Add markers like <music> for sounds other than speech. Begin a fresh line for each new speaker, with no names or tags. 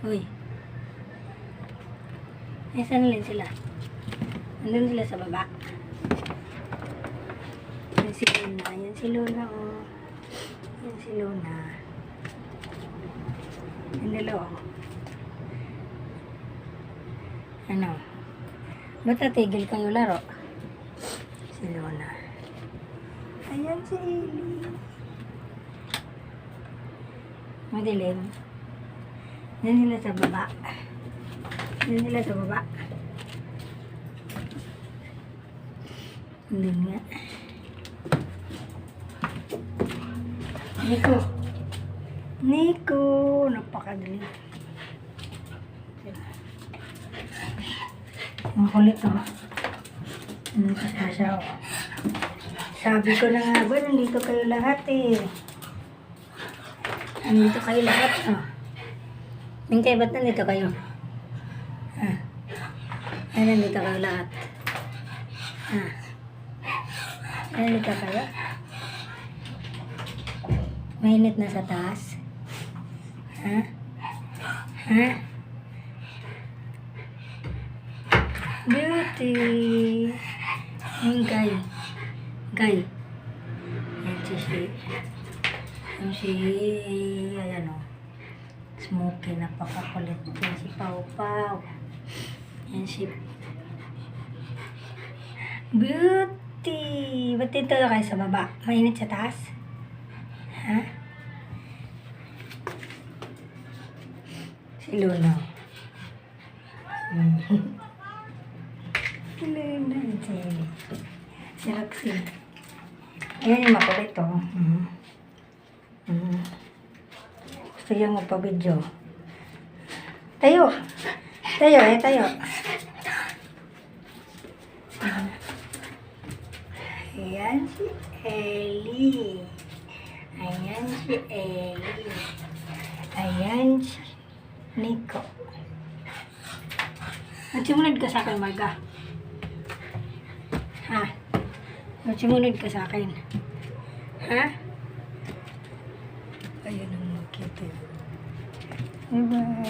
Uy. Ay, saan lang sila? Nandun sila sa baba. Yan si Luna. Yan si Luna, oh. Yan si Luna. Yung dalawa, oh. Ano? Ba't natigil kayo laro? Si Luna. Ayan si Eli. Madilim. Yan sila sa baba. Yan sila sa baba. Hindi nga. Nico. Nico. Napakagaling. Ang kulit oh. Ano ka siya oh. Sabi ko na nga ba, nandito kayo lahat eh. Nandito kayo lahat oh. Minkay, ba't nandito kayo? Ah. Ay, nandito kayo lahat. Ah. Ay, nandito kayo? Mainit na sa taas. Ha? Ha? Beauty. Yung guy. Guy. Yan si si. Yung si, ayan o. Smokey, napakakulit. Yan si Pau Pau. Yan si Beauty. Ba't dito kayo sa baba? Mainit sa taas? Ha? Si Luna. <laughs> Hmm. si Luna. Si, si Roxy. Ayan yung makulit oh. Hmm. Hmm. Gusto yung magpa-video. Tayo. Tayo eh, tayo. Ayan si Ellie. Ayan si Ellie. Ayan si Nico. Magsimunod ka sa akin, Marga. Ha? Magsimunod ka sa akin. Ha? Ayan ang makita. Bye-bye.